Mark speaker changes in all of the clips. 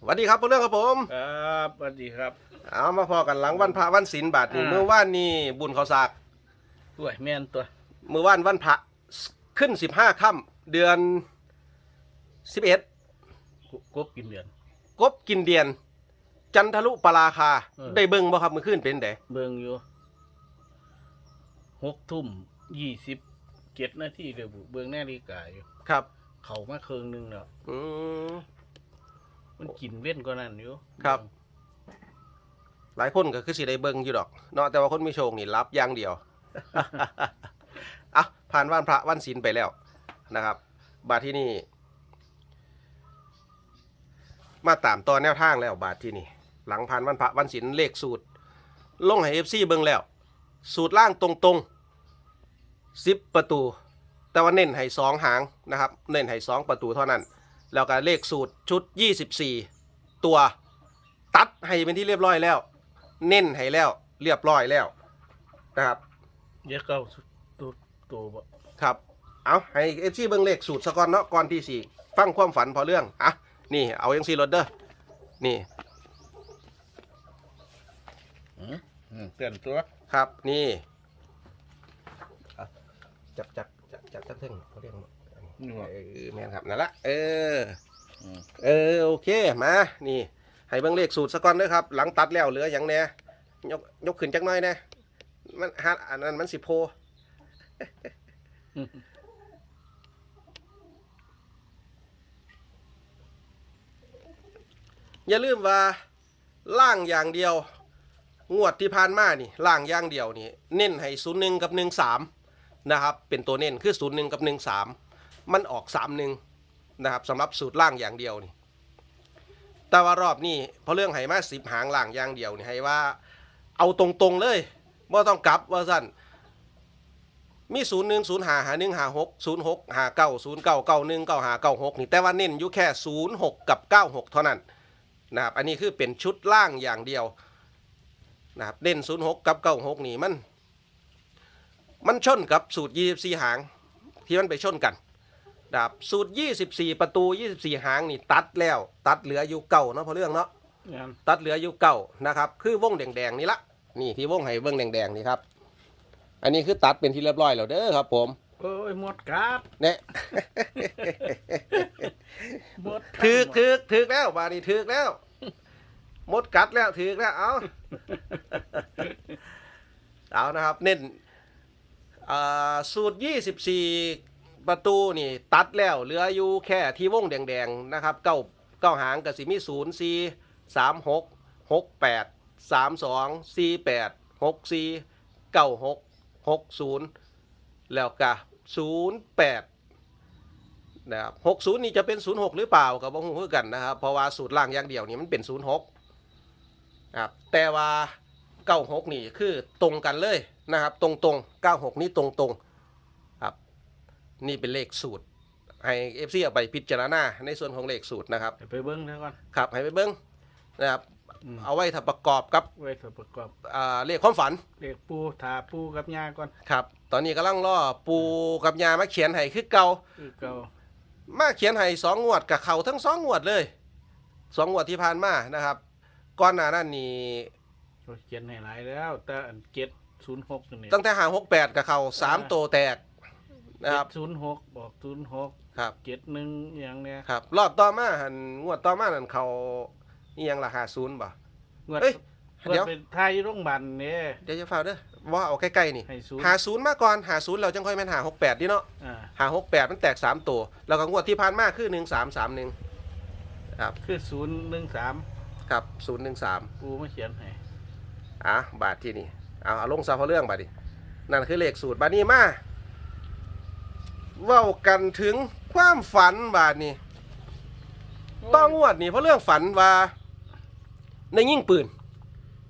Speaker 1: สวัสดีครับพ่อเรื่องครับผม
Speaker 2: ครับสวัสดีครับ
Speaker 1: เอามาพอกันหลังวันพระวันศีลบาทนี่
Speaker 2: อ่า
Speaker 1: เมื่อวานนี่บุญเขาวสาก
Speaker 2: ด้วยแม่นตัว
Speaker 1: เมื่อวานวันพระขึ้นสิบห้าค่ำเดือนสิบเอ็ด
Speaker 2: กุกบกินเดือน
Speaker 1: กบกินเดียน จันทรุปราคา
Speaker 2: เออ
Speaker 1: ได้เบิ่งบ่ครับเมื่อคืนเป็นได
Speaker 2: เบิ่งอยู่หกทุ่มยี่สิบเจ็ดนาทีเดี๋ยวบุเบิ่งแนาฬิกาอยู่
Speaker 1: ครับ
Speaker 2: เขามาเคืองหนึงแล้ว
Speaker 1: อืม
Speaker 2: มันกินเว้นกว่านั้นอยู่
Speaker 1: ครับ หลายคนก็คือสิได้เบิ่งอยู่ดอกเนาะแต่ว่าคนไมีโชคนี่รับอย่างเดียว อะผ่านวันพระวันศีลไปแล้วนะครับ บาทที่นี่ มาตามตอนแนวทางแล้วบาทที่นี่ หลังผ่านวันพระวันศีลเลขสูตร ลงให้เอฟซีเบิ่งแล้ว สูตรล่างตรงๆสิบประตู แต่ว่าเน้นให้สองหางนะครับ เน้นให้สองประตูเท่านั้น แล้วก็เลขสูตรชุด 24 ตัวตัดให้เป็นที่เรียบร้อยแล้ว เน้นให้แล้วเรียบร้อยแล้วนะครับ
Speaker 2: เดี๋ยวเก้าตัวตัวบ่
Speaker 1: ครับ เอาให้เอฟซีเบิ่งเลขสูตรสะก่อนเนาะก่อนที่สี่ฟังความฝันพอเรื่องอะนี่เอายังซีรถเด้อนี่
Speaker 2: อืมอืมเตือนตัว
Speaker 1: ครับนี่อะจับจับจับจับจับเท่งพอเรื่อง
Speaker 2: นี่ว่า
Speaker 1: เออแม่นครับนั่นละเออ
Speaker 2: อืม
Speaker 1: เออโอเคมานี่ ให้เบิ่งเลขสูตรสะก่อนเด้อครับ หลังตัดแล้วเหลืออย่างแหน่ยกยกขึ้นจักหน่อยแหน่มันฮัดอันนั้นมันสิโพ อย่าลืมว่าล่างอย่างเดียว งวดที่ผ่านมานี่ล่างอย่างเดียวนี่เน้นให้ศูนย์หนึ่งกับหนึ่งสามนะครับเป็นตัวเน้นคือศูนย์หนึ่งกับหนึ่งสาม มันออกสามหนึ่งนะครับสำหรับสูตรล่างอย่างเดียวนี่แต่ว่ารอบนี้เพราะเรื่องไหมาสิบหางล่างอย่างเดียวนี่ให้ว่าเอาตรงๆเลยว่าต้องกลับว่าสั้นมีศูนย์หนึ่งศูนย์หาหาหนึ่งหาหกศูนย์หกหาเก้าศูนย์เก้าเก้าหนึ่งเก้าหาเก้าหกนี่แต่ว่าเน้นอยู่แค่ศูนย์หกกับเก้าหกเท่านั้นนะครับอันนี้คือเป็นชุดล่างอย่างเดียวนะครับเด่นศูนย์หกกับเก้าหกนี่มัน มันชนกับสูตรยี่สิบสี่หางที่มันไปชนกัน นะครับสูตรยี่สิบสี่ประตูยี่สิบสี่หางนี่ตัดแล้ว ตัดเหลืออยู่เก่าเนาะเพราะเรื่องเนาะ
Speaker 2: งาน
Speaker 1: ตัดเหลืออยู่เก่านะครับ คือวงแดงๆนี่ละนี่ที่วงให้เบิ้งแดงๆนี่ครับ อันนี้คือตัดเป็นที่เรียบร้อยแล้วเด้อครับ ผม
Speaker 2: โอ้ยหมดกัด
Speaker 1: เนี่ย
Speaker 2: หมด
Speaker 1: ถือกถือกถือกแล้วบาดนีถือกแล้วมดกัดแล้วถือกแล้วเอา เอานะครับ เน้นอ่าสูตร 24 ประตูนี่ตัดแล้วเหลืออยู่แค่ที่วงแดงๆนะครับเก้าเก้าหางกับสิมีศูนย์สี่สามหกหกแปดสามสองสี่แปดหกสี่เก้าหกหกศูนย์แล้วก็ศูนย์แปดนะครับหกศูนย์นี่จะเป็นศูนย์หกหรือเปล่ากับบ่ฮู้คือกันนะครับเพราะว่าสูตรล่างอย่างเดียวนี่มันเป็นศูนย์หกครับแต่ว่าเก้าหกนี่คือตรงกันเลยนะครับ ตรงตรงเก้าหกนี่ตรงตรงๆ นี่เป็นเลขสูตร ให้เอฟซีเอาไปพิจารณาในส่วนของเลขสูตรนะครับ
Speaker 2: ไปเบิ้งแล้วก่อน
Speaker 1: ครับให้ไปเบิ้งนะครับ
Speaker 2: อืม
Speaker 1: เอาไว้ถ้าประกอบกับ
Speaker 2: ไว้สประกอบ
Speaker 1: อ่าเลขความฝัน
Speaker 2: เรียกปูถาปูกับยาก่อน
Speaker 1: ครับ ตอนนี้กำลังรอปูกับยามาเขียนให้คือเก่า
Speaker 2: คือเก่า
Speaker 1: มาเขียนให้สองงวดกับเขาทั้งสองงวดเลยสองงวดที่ผ่านมานะครับก่อนหน้านั้นนี่
Speaker 2: เขาเขียนให้หลายแล้ว แต่อันเจ็ดศูนย์หกนี่
Speaker 1: ตั้งแต่หาหกแปดกับเขาสามโตวแตก นะครับ
Speaker 2: ศูนย์หกบอกศูนย์หก
Speaker 1: ครับ
Speaker 2: เจ็ดหนึ่งอย่างเนี้ย
Speaker 1: ครับ รอบต่อมาหันงวดต่อมานั่นเขานี่ยังราคาศูนย์บ่
Speaker 2: งวด
Speaker 1: เอ้ย
Speaker 2: งวด
Speaker 1: เดี๋ยว
Speaker 2: เป็นทายอยู่โรงพยาบาลเนี่ย
Speaker 1: เดี๋ยวจะฟ้าเด้อว่าเอาใกล้ๆนี่
Speaker 2: ให้ศูนย์
Speaker 1: หาศูนย์มาก่อนหาศูนย์เราจังค่อยแม่นหาหกแปดดิเนาะ
Speaker 2: อ่า
Speaker 1: หาหกแปดมันแตกสามตัว แล้วก็งวดที่ผ่านมาคือหนึ่งสามสามหนึ่งครับ
Speaker 2: คือศูนย์หนึ่งสาม
Speaker 1: ครับศูนย์หนึ่งสาม
Speaker 2: ปูมาเขียนให้
Speaker 1: อะบาทที่นี่เอาเอาลงซาเพราะเรื่องบาทดินั่นคือเลขสูตรบาทนี้มา เว้ากันถึงความฝันบาทนี้ต้องงวดนี่เพราะเรื่องฝันว่าได้ยิ่งปืน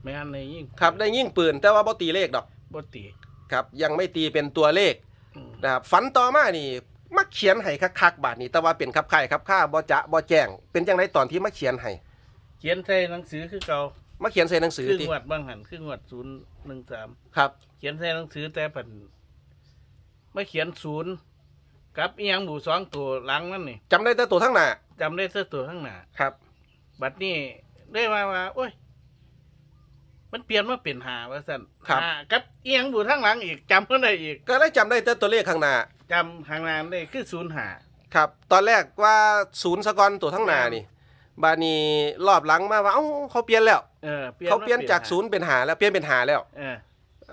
Speaker 2: ไม่อันในยิ่ง
Speaker 1: ครับได้ยิ่งปืน แต่ว่าบ่ตีเลขดอก
Speaker 2: บตี
Speaker 1: ครับ ยังไม่ตีเป็นตัวเลข
Speaker 2: อืม
Speaker 1: นะครับฝันต่อมานี่มาเขียนให้คักๆบาทนี้ แต่ว่าเป็นคับไข่คับข้าบ่จะบ่แจ้ง เป็นจังไดตอนที่มาเขียนให้
Speaker 2: เขียนใส่หนังสือคือเก่า
Speaker 1: มาเขียนใส่หนังสือ
Speaker 2: ครึ่ง
Speaker 1: ติ
Speaker 2: งวดบางหันครึ่งงวดศูนย์หนึ่งสาม
Speaker 1: ครับ
Speaker 2: เขียนใส่หนังสือแต่ผันไม่เขียนศูนย์ กับอีหยังหมู่สองตัวหลังนั่นนี่
Speaker 1: จำได้แต่ตัวทั้งหน้า
Speaker 2: จำได้เสื้อตัวข้างหน้า
Speaker 1: ครับ
Speaker 2: บัดนี้ได้มาว่าโอ้ย มันเปลี่ยนมาเป็นหาว่าสั่น
Speaker 1: ครับ
Speaker 2: หากับเอียงบูทั้งหลังอีกจำมันได้อีก
Speaker 1: ก็ได้จำได้แต่ตัวเลขข้างหน้า
Speaker 2: จำทางนานได้คือศูนย์หา
Speaker 1: ครับ ตอนแรกว่าศูนย์สกอนตัวทั้งหน้านี่ บานี้รอบหลังมาว่าเอ้าเขาเปลี่ยนแล้ว
Speaker 2: เออ
Speaker 1: เขาเปลี่ยนจาก
Speaker 2: ห
Speaker 1: ศูนย์เป็นหาแล้วเปลี่ยนเป็นหาแล้ว
Speaker 2: เออ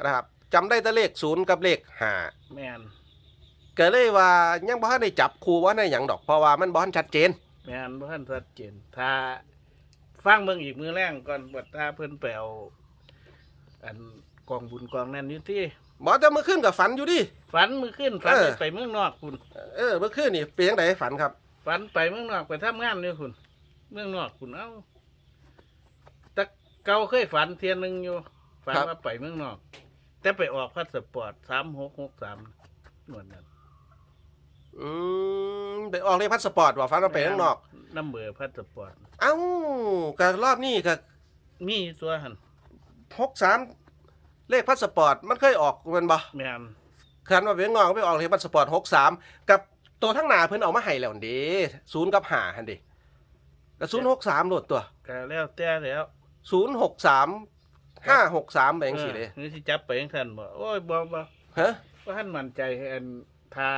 Speaker 1: นะครับจำได้แต่เลขศูนย์กับเลขหา
Speaker 2: แม่น
Speaker 1: ก็เลยว่ายังบ่ทันได้จับคู่ว่าได้หยังดอกเพราะว่ามันบ่ทันชัดเจน
Speaker 2: แม่นบ่ทันชัดเจนถ้าฟังเบิ่งอีกมือแรงก่อนบัดถ้าเพิ่นไปเอาอันกองบุญกองนั้นอยู่ที่
Speaker 1: บ่แต่เมื่อคืนกับฝันอยู่ดิ
Speaker 2: ฝันมือขึ้นฝัน
Speaker 1: เออ
Speaker 2: ไปเมืองนอกคุณ
Speaker 1: เออเมื่อคืนนี่เป็นจังไดฝันครับ
Speaker 2: ฝันไปเมืองนอกไปทำงานเนี่ยคุณเมืองนอกคุณเอ้าแต่เก่าเคยฝันเทียนหนึ่งอยู่ฝัน
Speaker 1: ครับ
Speaker 2: ว่าไปเมืองนอก แต่ไปออกพาสปอร์ตสามหกหกสามหนวดนั้น
Speaker 1: อืมไปออกเลขพาสปอร์ตว่าฝันว่าไปข้างนอก
Speaker 2: น้ำเบอร์พาสปอร์ต
Speaker 1: เอ้าก็รอบนี้ก็
Speaker 2: มีตัวหัน
Speaker 1: 63เลขพาสปอร์ตมันเคยออกแมันบ่
Speaker 2: แม่น
Speaker 1: คันว่าเป็นงอกไปออกเลขพาสปอร์ต63กับตัวทั้งหน้าเพิ่นเอามาให้แล้วนั่นเด้ศูนย์กับ5หั่นเด้ก็063โลดตัว
Speaker 2: ก็แล้วแต่แล้ว
Speaker 1: 063 563แบบจังซี่เด้
Speaker 2: ออนี่ที่จับไปยังท่านบ่โอ้ยบ่บ่
Speaker 1: ฮะ
Speaker 2: ว่าท่านมั่นใจให้อันทา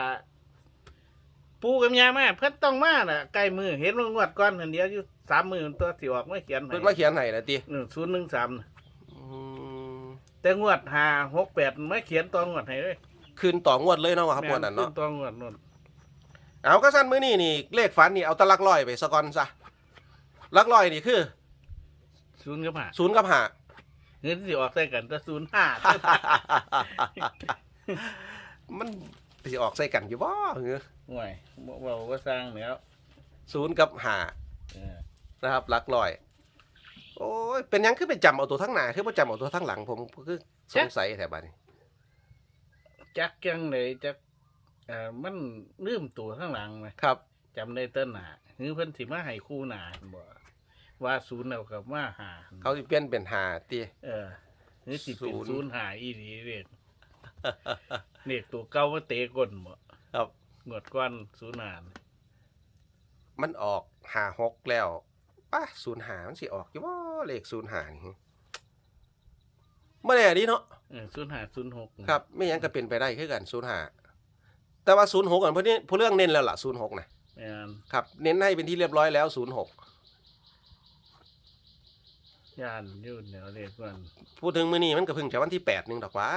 Speaker 2: ปูกับยามาเพิ่นต้องมาน่ะใกล้มือเห็นว่างวดก่อนอันเดียวอยู่สามมือตัวสิออกไม่เขียนให้
Speaker 1: เพิ่นมาเขียนให้แล้วติ
Speaker 2: หนึ่งศูนย์หนึ่งสาม
Speaker 1: อืม
Speaker 2: แต่งวดหาหกแปดไม่เขียนตองวดให้เลย
Speaker 1: คืนต่องวดเลยเนาะครับงวดนั้นเนาะ
Speaker 2: แม่ขึ้ตองวดนู่น
Speaker 1: เอาก็สั้นมื้อนี้นี่เลขฝันนี่เอาแตะลักร้อยไปสะก่อนซะลักร้อยนี่คือ
Speaker 2: ศูนย์กับหา
Speaker 1: ศูนย์กับห้า
Speaker 2: เงินสิออกใส่กันแต่ศูนย์ห้า
Speaker 1: มัน สิออกใส่กันอยู่บ่เหรอ
Speaker 2: ห่วยบอกว่าว่าสร้างแล้ว
Speaker 1: ศูนย์กับห้า
Speaker 2: เออ
Speaker 1: นะครับลักร้อย โอ้ยเป็นหยังคือไปจำเอาตัวทั้งหน้าคือบ่จำเอาตัวทั้งหลัง ผมคือสงสัยแถวบ้านนี้
Speaker 2: จักยังเลยจักเอ่อมันลืมตัวข้างหลังไหม
Speaker 1: ครับ
Speaker 2: จำได้เต้นหนาหรือเพิ่นสิมาให้คู่หนาบ่ว่าศูนย์เอากับมาหา
Speaker 1: เขาสิเปลี่ยนเป็นห้าติ
Speaker 2: เออหรือสิเป็น
Speaker 1: ศูนย์
Speaker 2: ศูนย์หาอีหลีเรียก เรียกตัวเก่าว่าเตะก้นบ่
Speaker 1: ครับ
Speaker 2: งวดก้อนศูนย์หา
Speaker 1: มันออกห้าหกแล้วป่ะศูนย์หามันสิออกอยู่บ่เลขศูนย์หานี่บ่แน่ดีเนาะ
Speaker 2: เออศูนย์หาศูนย์หก
Speaker 1: ครับ ไม่หยังก็เป็นไปได้คือกันศูนย์หาแต่ว่าศูนย์หกกันเพราะนี่ผู้เรื่องเน้นแล้วล่ะศูนย์หกนะ
Speaker 2: แม่น
Speaker 1: ครับ เน้นให้เป็นที่เรียบร้อยแล้วศูนย์หก
Speaker 2: ย่านอยุ่นเดี๋ยวเรียกก่อน
Speaker 1: พูดถึงมื้อนี้มันก็เพิ่งจะวันที่แปดหนึ่งดอกว่า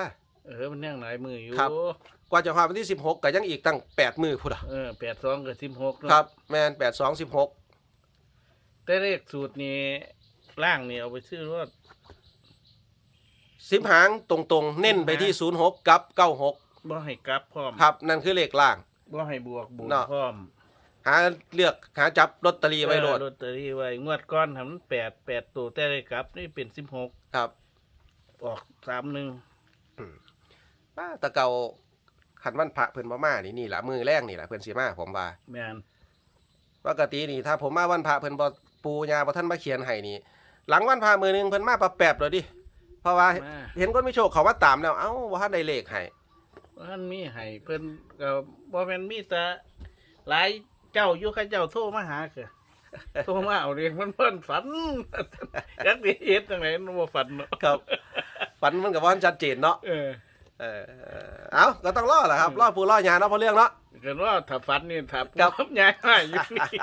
Speaker 2: เออมันยังหลายมืออยู่
Speaker 1: ครับ กว่าจะพาวันที่สิบหกก็ยังอีกตั้งแปดมือพุ่นอะ
Speaker 2: เออแปดสองกับสิบหก
Speaker 1: ครับ แมนแปดสองสิบหก
Speaker 2: แต่เลขสูตรนี้ล่างนี่เอาไปซื้อรถ
Speaker 1: สิบหางตรงๆ เน้นไปที่ศูนย์หกกับเก้าหก
Speaker 2: บ่ให้กลับพร้อม
Speaker 1: ครับ นั่นคือเลขล่าง
Speaker 2: บ่ให้บวกบวก
Speaker 1: เนาะ
Speaker 2: พร้อม
Speaker 1: หาเลือกหาจับลอตเตอรี่ไว้โหลด
Speaker 2: เออลอตเตอรี่ไว้งวดก้อนทำมันแปดแปดตัวแต่ได้กลับ นี่เป็นสิบหก
Speaker 1: ครับ
Speaker 2: ออกสามหนึ่ง
Speaker 1: ป้าตะเกาขันวันพระเพิ่นมามานี่นี่แหละมือแรกนี่แหละเพิ่นสีมาผมว่า
Speaker 2: แม่น
Speaker 1: ปกตินี่ถ้าผมมาวันพระเพิ่นบ่ปูยาบ่ท่านมาเขียนให้นี่ หลังวันพระมือหนึงเพิ่นมาปะแปบเลยดิเพราะว่า
Speaker 2: มา
Speaker 1: เห็นคนมีโชคเขาว่าตามแล้วเอ้าบ่ทันได้เลขให้
Speaker 2: ท่านมีให้เพิ่นก็บ่แม่นมีแต่หลายเจ้าอยู่เขาเจ้าโทรมาหาคือ โทรมาเอาเรียงมันเพิ่นฝันยักษ์เฮ็ดจังไดมันบ่ฝันเนาะ
Speaker 1: ครับฝันมันก็บ่ทันชัดเจนเนาะ
Speaker 2: เออ
Speaker 1: เออเอ้าก็ต้องรอแหละครับรอปูรอยาเนาะเพราะเรื่องเนาะ
Speaker 2: กันว่าถ้าฝันนี่ถ้า
Speaker 1: ครับ
Speaker 2: ปุ๊บย้ายมาอยู่นี่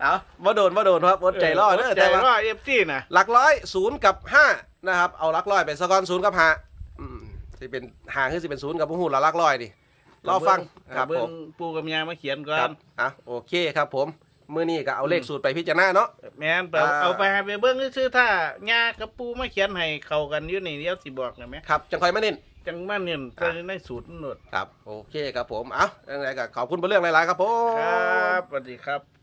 Speaker 1: เอ้าบ่โดนบ่โดนครับอดใจรอเด้อ
Speaker 2: ใจ
Speaker 1: แต่
Speaker 2: ร
Speaker 1: ว่า
Speaker 2: อ FC น่ะ
Speaker 1: หลักร้อยศูนย์กับห้านะครับ เอาหลักร้อยไปสกอนศูนย์กับห้าอืมสิเป็นห้าคือสิเป็นศูนย์กับผู้หูละหลักร้อยดิรอฟังครับ
Speaker 2: เบิ่
Speaker 1: ผ
Speaker 2: ง
Speaker 1: ม
Speaker 2: ปูกับยามาเขียนก่อ
Speaker 1: ครั
Speaker 2: น
Speaker 1: บอะโอเคครับผม มื้อนี้ก็เอาเลขสูตรไปพิจารณาเนาะ
Speaker 2: แม่นไป
Speaker 1: อ่า
Speaker 2: เอาไปให้ไปเบิ่งซื่อๆถ้ายากับปูมาเขียนให้เข้ากันอยู่นี่เดี๋ยวสิบอกนะแม่
Speaker 1: ครับจังคอยมาเน้น
Speaker 2: จังมาเนี่ยจะในสูตรนั่นโนด
Speaker 1: ครับ โอเคครับผม เอาอย่างไรก็ขอบคุณเป็นเรื่องหลายๆครับผม
Speaker 2: ครับสวัสดีครับ